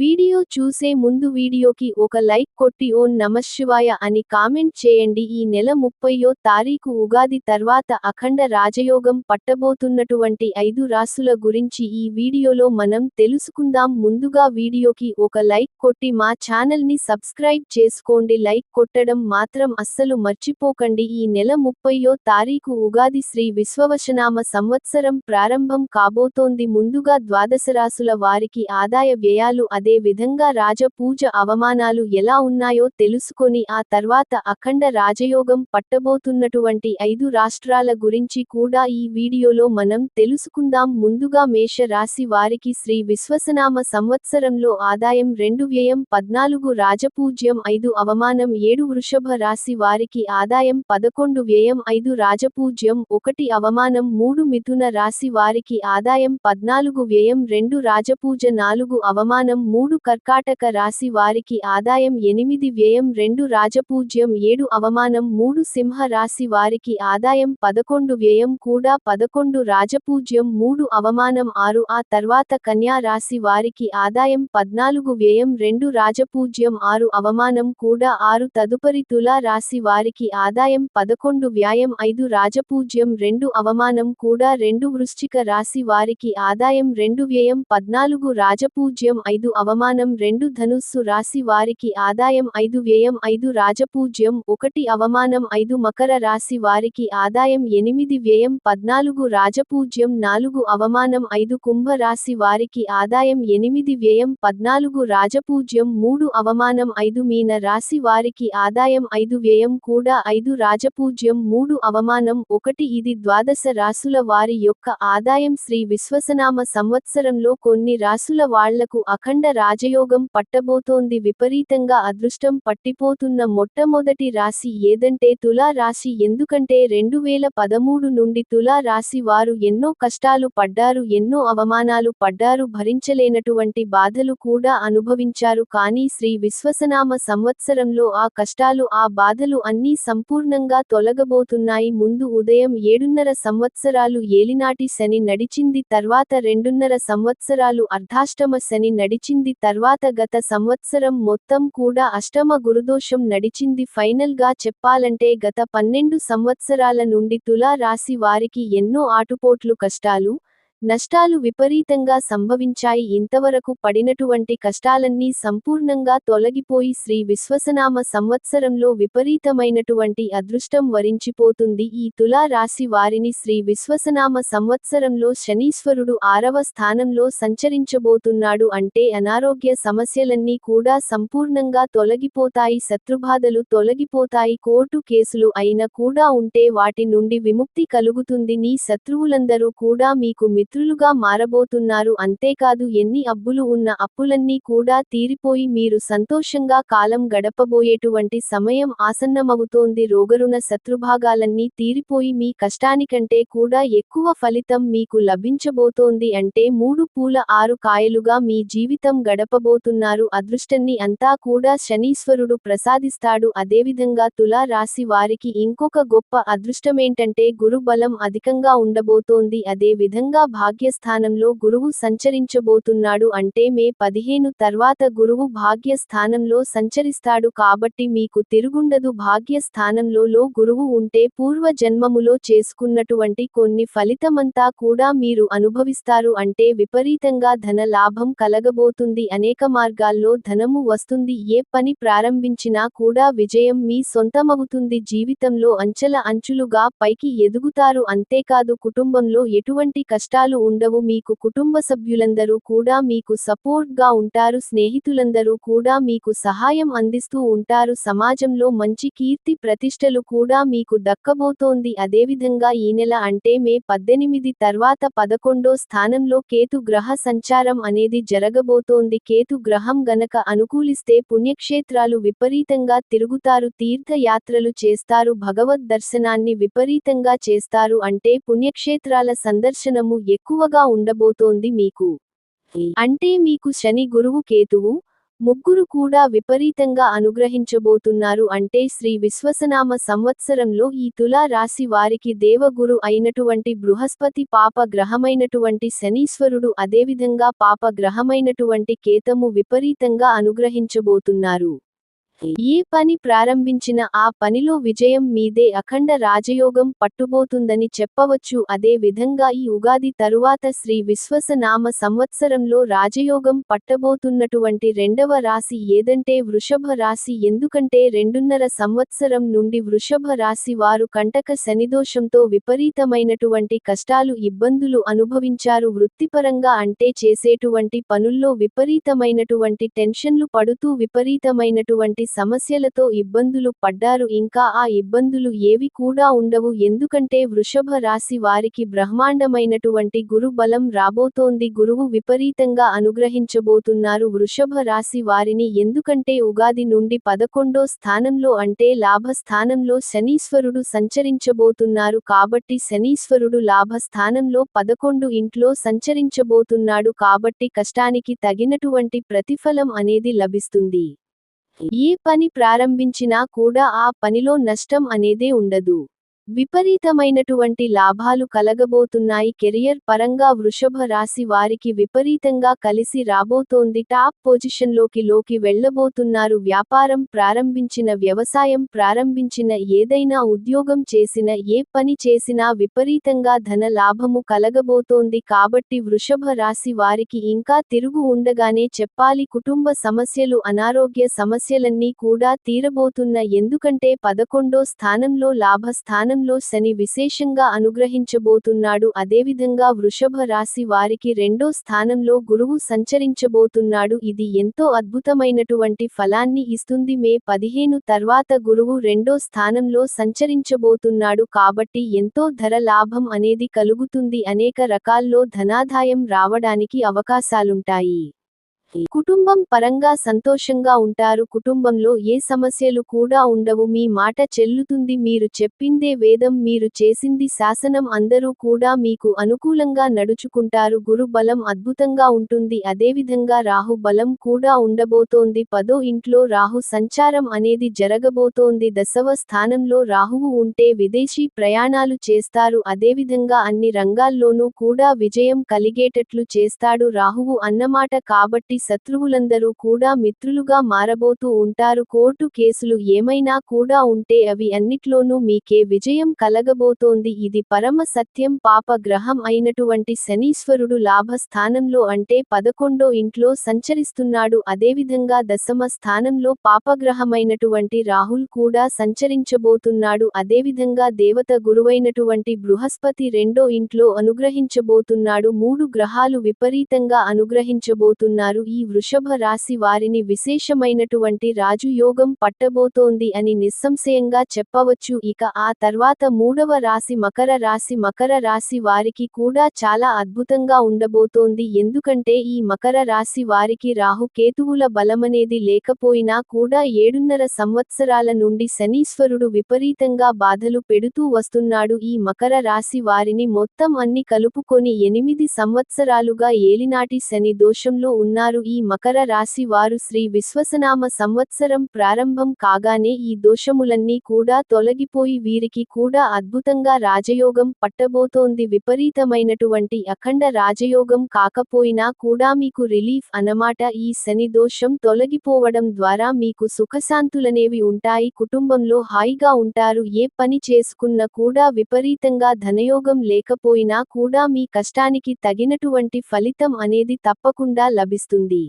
Video చూసే ముందు వీడియోకి ఒక లైక్ కొట్టి ఓం నమశివాయ అని కామెంట్ చేయండి. ఈ నెల ముప్పయో తారీఖు ఉగాది తర్వాత అఖండ రాజయోగం పట్టబోతున్నటువంటి ఐదు రాసుల గురించి ఈ వీడియోలో మనం తెలుసుకుందాం. ముందుగా వీడియోకి ఒక లైక్ కొట్టి మా ఛానల్ని సబ్స్క్రైబ్ చేసుకోండి. లైక్ కొట్టడం మాత్రం అస్సలు మర్చిపోకండి. ఈ నెల ముప్పయో తారీఖు ఉగాది శ్రీ విశ్వవశనామ సంవత్సరం ప్రారంభం కాబోతోంది. ముందుగా ద్వాదశ రాసుల వారికి ఆదాయ వ్యయాలు అదే విధంగా రాజపూజ అవమానాలు ఎలా ఉన్నాయో తెలుసుకొని ఆ తర్వాత అఖండ రాజయోగం పట్టబోతున్నటువంటి ఐదు రాష్ట్రాల గురించి కూడా ఈ వీడియోలో మనం తెలుసుకుందాం. ముందుగా మేష రాశి వారికి శ్రీ విశ్వసనామ సంవత్సరంలో ఆదాయం రెండు వ్యయం పద్నాలుగు రాజపూజ్యం ఐదు అవమానం ఏడు వృషభ రాశి వారికి ఆదాయం పదకొండు వ్యయం ఐదు రాజపూజ్యం ఒకటి అవమానం మూడు మిథున రాశి వారికి ఆదాయం పద్నాలుగు వ్యయం రెండు రాజపూజ నాలుగు అవమానం మూడు కర్కాటక రాశి వారికి ఆదాయం ఎనిమిది వ్యయం రెండు రాజపూజ్యం ఏడు అవమానం మూడు సింహ రాశి వారికి ఆదాయం పదకొండు వ్యయం కూడా పదకొండు రాజపూజ్యం మూడు అవమానం ఆరు ఆ తర్వాత కన్యా రాశి వారికి ఆదాయం పద్నాలుగు వ్యయం రెండు రాజపూజ్యం ఆరు అవమానం కూడా ఆరు తదుపరి తులా రాశి వారికి ఆదాయం పదకొండు వ్యాయం ఐదు రాజపూజ్యం రెండు అవమానం కూడా రెండు వృశ్చిక రాశి వారికి ఆదాయం రెండు వ్యయం పద్నాలుగు రాజపూజ్యం ఐదు అవమానం రెండు ధనుస్సు రాశి వారికి ఆదాయం ఐదు వ్యయం ఐదు రాజపూజ్యం ఒకటి అవమానం ఐదు మకర రాశి వారికి ఆదాయం ఎనిమిది వ్యయం పద్నాలుగు రాజపూజ్యం నాలుగు అవమానం ఐదు కుంభ రాశి వారికి ఆదాయం ఎనిమిది వ్యయం పద్నాలుగు రాజపూజ్యం మూడు అవమానం ఐదు మీన రాశి వారికి ఆదాయం ఐదు వ్యయం కూడా ఐదు రాజపూజ్యం మూడు అవమానం ఒకటి ఇది ద్వాదశ రాసుల వారి యొక్క ఆదాయం. శ్రీ విశ్వసనామ సంవత్సరంలో కొన్ని రాసుల వాళ్ళకు అఖండ రాజయోగం పట్టబోతోంది. విపరీతంగా అదృష్టం పట్టిపోతున్న మొట్టమొదటి రాశి ఏదంటే తులా రాశి. ఎందుకంటే రెండు వేల పదమూడు నుండి తులా రాశి వారు ఎన్నో కష్టాలు పడ్డారు ఎన్నో అవమానాలు పడ్డారు భరించలేనటువంటి బాధలు కూడా అనుభవించారు. కానీ శ్రీ విశ్వసనామ సంవత్సరంలో ఆ కష్టాలు ఆ బాధలు అన్నీ సంపూర్ణంగా తొలగబోతున్నాయి. ముందు ఉదయం ఏడున్నర సంవత్సరాలు ఏలినాటి శని నడిచింది తర్వాత రెండున్నర సంవత్సరాలు అర్ధాష్టమ శని నడిచింది. తర్వాత గత సంవత్సరం మొత్తం కూడా అష్టమ గురుదోషం నడిచింది. ఫైనల్గా చెప్పాలంటే గత పన్నెండు సంవత్సరాల నుండి తులా రాశి వారికి ఎన్నో ఆటుపోట్లు కష్టాలు నష్టాలు విపరీతంగా సంభవించాయి. ఇంతవరకు పడినటువంటి కష్టాలన్నీ సంపూర్ణంగా తొలగిపోయి శ్రీ విశ్వసనామ సంవత్సరంలో విపరీతమైనటువంటి అదృష్టం వరించిపోతుంది. ఈ తులా రాశి వారిని శ్రీ విశ్వసనామ సంవత్సరంలో శనీశ్వరుడు ఆరవ స్థానంలో సంచరించబోతున్నాడు అంటే అనారోగ్య సమస్యలన్నీ కూడా సంపూర్ణంగా తొలగిపోతాయి. శత్రుబాధలు తొలగిపోతాయి. కోర్టు కేసులు అయినా కూడా ఉంటే వాటి నుండి విముక్తి కలుగుతుంది. నీ శత్రువులందరూ కూడా మీకు మిత్రులుగా మారబోతున్నారు. అంతేకాదు ఎన్ని అబ్బులు ఉన్న అప్పులన్నీ కూడా తీరిపోయి మీరు సంతోషంగా కాలం గడపబోయేటువంటి సమయం ఆసన్నమవుతోంది. రోగరుణ శత్రుభాగాలన్నీ తీరిపోయి మీ కష్టానికంటే కూడా ఎక్కువ ఫలితం మీకు లభించబోతోంది అంటే మూడు పూల ఆరు కాయలుగా మీ జీవితం గడపబోతున్నారు. అదృష్టాన్ని అంతా కూడా శనీశ్వరుడు ప్రసాదిస్తాడు. అదేవిధంగా తులా రాశి వారికి ఇంకొక గొప్ప అదృష్టమేంటంటే గురు బలం అధికంగా ఉండబోతోంది. అదే విధంగా భాగ్యస్థానంలో గురువు సంచరించబోతున్నాడు అంటే మే పదిహేను తర్వాత గురువు భాగ్యస్థానంలో సంచరిస్తాడు కాబట్టి మీకు తిరుగుండదు. భాగ్యస్థానంలో లో గురువు ఉంటే పూర్వ జన్మములో చేసుకున్నటువంటి కొన్ని ఫలితమంతా కూడా మీరు అనుభవిస్తారు అంటే విపరీతంగా ధన లాభం కలగబోతుంది. అనేక మార్గాల్లో ధనము వస్తుంది. ఏ పని ప్రారంభించినా కూడా విజయం మీ సొంతమవుతుంది. జీవితంలో అంచెల అంచులుగా పైకి ఎదుగుతారు. అంతేకాదు కుటుంబంలో ఎటువంటి కష్టాలు ఉండవు. మీకు కుటుంబ సభ్యులందరూ కూడా మీకు సపోర్ట్గా ఉంటారు. స్నేహితులందరూ కూడా మీకు సహాయం అందిస్తూ ఉంటారు. సమాజంలో మంచి కీర్తి ప్రతిష్టలు కూడా మీకు దక్కబోతోంది. అదేవిధంగా ఈ నెల అంటే మే పద్దెనిమిది తర్వాత పదకొండో స్థానంలో కేతు గ్రహ సంచారం అనేది జరగబోతోంది. కేతు గ్రహం గనక అనుకూలిస్తే పుణ్యక్షేత్రాలు విపరీతంగా తిరుగుతారు. తీర్థయాత్రలు చేస్తారు. భగవద్ దర్శనాన్ని విపరీతంగా చేస్తారు. అంటే పుణ్యక్షేత్రాల సందర్శనము ఎక్కువగా ఉండబోతోంది మీకు. అంటే మీకు శని గురువు కేతువు ముగ్గురు కూడా విపరీతంగా అనుగ్రహించబోతున్నారు అంటే శ్రీ విశ్వసనామ సంవత్సరంలో ఈ తులా రాశి వారికి దేవగురు అయినటువంటి బృహస్పతి పాప గ్రహమైనటువంటి శనీశ్వరుడు అదేవిధంగా పాప గ్రహమైనటువంటి కేతము విపరీతంగా అనుగ్రహించబోతున్నారు. ఈ పని ప్రారంభించిన ఆ పనిలో విజయం మీదే అఖండ రాజయోగం పట్టుబోతుందని చెప్పవచ్చు. అదే విధంగా ఈ ఉగాది తరువాత శ్రీ విశ్వసనామ సంవత్సరంలో రాజయోగం పట్టబోతున్నటువంటి రెండవ రాశి ఏదంటే వృషభ రాశి. ఎందుకంటే రెండున్నర సంవత్సరం నుండి వృషభ రాశి వారు కంటక శనిదోషంతో విపరీతమైనటువంటి కష్టాలు ఇబ్బందులు అనుభవించారు. వృత్తిపరంగా అంటే చేసేటువంటి పనుల్లో విపరీతమైనటువంటి టెన్షన్లు పడుతూ విపరీతమైనటువంటి సమస్యలతో ఇబ్బందులు పడ్డారు. ఇంకా ఆ ఇబ్బందులు ఏవి కూడా ఉండవు. ఎందుకంటే వృషభ రాశి వారికి బ్రహ్మాండమైనటువంటి గురు బలం రాబోతోంది. గురువు విపరీతంగా అనుగ్రహించబోతున్నారు. వృషభ రాశి వారిని ఎందుకంటే ఉగాది నుండి పదకొండో స్థానంలో అంటే లాభ స్థానంలో శనీశ్వరుడు సంచరించబోతున్నారు. కాబట్టి శనీశ్వరుడు లాభ స్థానంలో పదకొండు ఇంట్లో సంచరించబోతున్నాడు. కాబట్టి కష్టానికి తగినటువంటి ప్రతిఫలం అనేది లభిస్తుంది. ఏ పని ప్రారంభించినా కూడా ఆ పనిలో నష్టం అనేదే ఉండదు. విపరీతమైనటువంటి లాభాలు కలగబోతున్నాయి. కెరియర్ పరంగా వృషభ రాశి వారికి విపరీతంగా కలిసి రాబోతోంది. టాప్ పొజిషన్లోకి లోకి వెళ్ళబోతున్నారు వ్యాపారం ప్రారంభించిన వ్యవసాయం ప్రారంభించిన ఏదైనా ఉద్యోగం చేసిన ఏ పని చేసినా విపరీతంగా ధన లాభము కలగబోతోంది. కాబట్టి వృషభ రాశి వారికి ఇంకా తిరుగు ఉండగానే చెప్పాలి. కుటుంబ సమస్యలు అనారోగ్య సమస్యలన్నీ కూడా తీరబోతున్న ఎందుకంటే పదకొండో స్థానంలో లాభ జీవితంలో శని విశేషంగా అనుగ్రహించబోతున్నాడు. అదేవిధంగా వృషభ రాశి వారికి రెండో స్థానంలో గురువు సంచరించబోతున్నాడు. ఇది ఎంతో అద్భుతమైనటువంటి ఫలాన్ని ఇస్తుంది. మే పదిహేను తర్వాత గురువు రెండో స్థానంలో సంచరించబోతున్నాడు. కాబట్టి ఎంతో ధర లాభం అనేది కలుగుతుంది. అనేక రకాల్లో ధనాదాయం రావడానికి అవకాశాలుంటాయి. కుటుంబం పరంగా సంతోషంగా ఉంటారు. కుటుంబంలో ఏ సమస్యలు కూడా ఉండవు. మీ మాట చెల్లుతుంది. మీరు చెప్పిందే వేదం. మీరు చేసింది శాసనం. అందరూ కూడా మీకు అనుకూలంగా నడుచుకుంటారు. గురు బలం అద్భుతంగా ఉంటుంది. అదేవిధంగా రాహు బలం కూడా ఉండబోతోంది. పదో ఇంట్లో రాహు సంచారం అనేది జరగబోతోంది. దశవ స్థానంలో రాహువు ఉంటే విదేశీ ప్రయాణాలు చేస్తారు. అదేవిధంగా అన్ని రంగాల్లోనూ కూడా విజయం కలిగేటట్లు చేస్తాడు రాహువు అన్నమాట. కాబట్టి శత్రువులందరూ కూడా మిత్రులుగా మారబోతూ ఉంటారు. కోర్టు కేసులు ఏమైనా కూడా ఉంటే అవి అన్నిట్లోనూ మీకే విజయం కలగబోతోంది. ఇది పరమ సత్యం. పాప గ్రహం అయినటువంటి శనీశ్వరుడు లాభ స్థానంలో అంటే పదకొండో ఇంట్లో సంచరిస్తున్నాడు. అదేవిధంగా దశమ స్థానంలో పాపగ్రహమైనటువంటి రాహుల్ కూడా సంచరించబోతున్నాడు. అదేవిధంగా దేవత గురువైనటువంటి బృహస్పతి రెండో ఇంట్లో అనుగ్రహించబోతున్నాడు. మూడు గ్రహాలు విపరీతంగా అనుగ్రహించబోతున్నారు. ఈ వృషభ రాశి వారిని విశేషమైనటువంటి రాజు యోగం పట్టబోతోంది అని నిస్సంశయంగా చెప్పవచ్చు. ఇక ఆ తర్వాత మూడవ రాశి మకర రాశి మకర రాశి వారికి కూడా చాలా అద్భుతంగా ఉండబోతోంది. ఎందుకంటే ఈ మకర రాశి వారికి రాహు కేతువుల బలమనేది లేకపోయినా కూడా ఏడున్నర సంవత్సరాల నుండి శనీశ్వరుడు విపరీతంగా బాధలు పెడుతూ వస్తున్నాడు. ఈ మకర రాశి వారిని మొత్తం అన్ని కలుపుకొని ఎనిమిది సంవత్సరాలుగా ఏలినాటి శని దోషంలో ఉన్నారు. ఈ మకర రాశి వారు శ్రీ విశ్వసనామ సంవత్సరం ప్రారంభం కాగానే ఈ దోషములన్నీ కూడా తొలగిపోయి వీరికి కూడా అద్భుతంగా రాజయోగం పట్టబోతోంది. విపరీతమైనటువంటి అఖండ రాజయోగం కాకపోయినా కూడా మీకు రిలీఫ్ అన్నమాట. ఈ శని దోషం తొలగిపోవడం ద్వారా మీకు సుఖశాంతులనేవి ఉంటాయి. కుటుంబంలో హాయిగా ఉంటారు. ఏ పని చేసుకున్న కూడా విపరీతంగా ధనయోగం లేకపోయినా కూడా మీ కష్టానికి తగినటువంటి ఫలితం అనేది తప్పకుండా లభిస్తుంది. ఉంది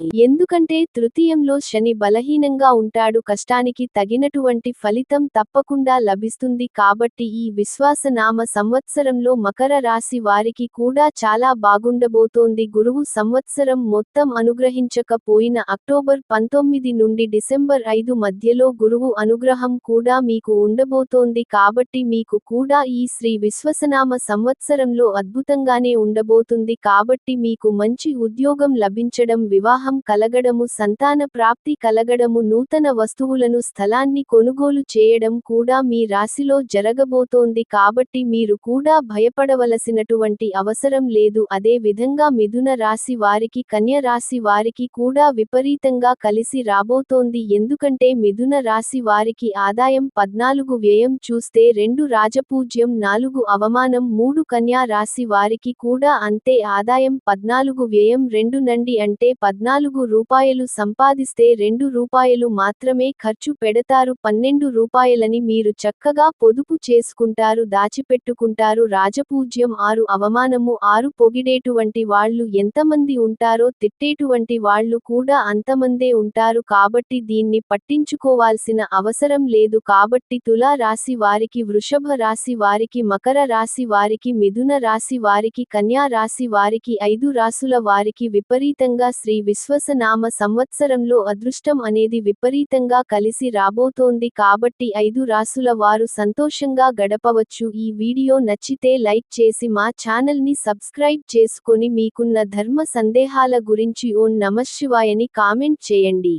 ఎందుకంటే తృతీయంలో శని బలహీనంగా ఉంటాడు కష్టానికి తగినటువంటి ఫలితం తప్పకుండా లభిస్తుంది కాబట్టి ఈ విశ్వాసనామ సంవత్సరంలో మకర రాశి వారికి కూడా చాలా బాగుండబోతోంది. గురువు సంవత్సరం మొత్తం అనుగ్రహించకపోయిన అక్టోబర్ పంతొమ్మిది నుండి డిసెంబర్ ఐదు మధ్యలో గురువు అనుగ్రహం కూడా మీకు ఉండబోతోంది కాబట్టి మీకు కూడా ఈ శ్రీ విశ్వసనామ సంవత్సరంలో అద్భుతంగానే ఉండబోతుంది కాబట్టి మీకు మంచి ఉద్యోగం లభించడం వివాహ వివాహం కలగడము సంతాన ప్రాప్తి కలగడము నూతన వస్తువులను స్థలాన్ని కొనుగోలు చేయడం కూడా మీ రాశిలో జరగబోతోంది కాబట్టి మీరు కూడా భయపడవలసినటువంటి అవసరం లేదు. అదే విధంగా మిథున రాశి వారికి కన్య రాశి వారికి కూడా విపరీతంగా కలిసి రాబోతోంది. ఎందుకంటే మిథున రాశి వారికి ఆదాయం పద్నాలుగు వ్యయం చూస్తే రెండు రాజపూజ్యం నాలుగు అవమానం మూడు కన్యా రాశి వారికి కూడా అంతే. ఆదాయం పద్నాలుగు వ్యయం రెండు నండి అంటే పద్నాలుగు రూపాయలు సంపాదిస్తే రెండు రూపాయలు మాత్రమే ఖర్చు పెడతారు పన్నెండు రూపాయలని మీరు చక్కగా పొదుపు చేసుకుంటారు దాచిపెట్టుకుంటారు. రాజపూజ్యం ఆరు అవమానము ఆరు పొగిడేటువంటి వాళ్ళు ఎంతమంది ఉంటారో తిట్టేటువంటి వాళ్ళు కూడా అంతమందే ఉంటారు. కాబట్టి దీన్ని పట్టించుకోవాల్సిన అవసరం లేదు. కాబట్టి తులా రాశి వారికి వృషభ రాశి వారికి మకర రాశి వారికి మిథున రాశి వారికి కన్యా రాశి వారికి ఐదు రాసుల వారికి విపరీతంగా శ్రీ విశ్వసనామ సంవత్సరంలో అదృష్టం అనేది విపరీతంగా కలిసి రాబోతోంది కాబట్టి ఐదు రాసుల వారు సంతోషంగా గడపవచ్చు. ఈ వీడియో నచ్చితే లైక్ చేసి మా ఛానల్ని సబ్స్క్రైబ్ చేసుకొని మీకున్న ధర్మ సందేహాల గురించి ఓం నమశివాయని కామెంట్ చేయండి.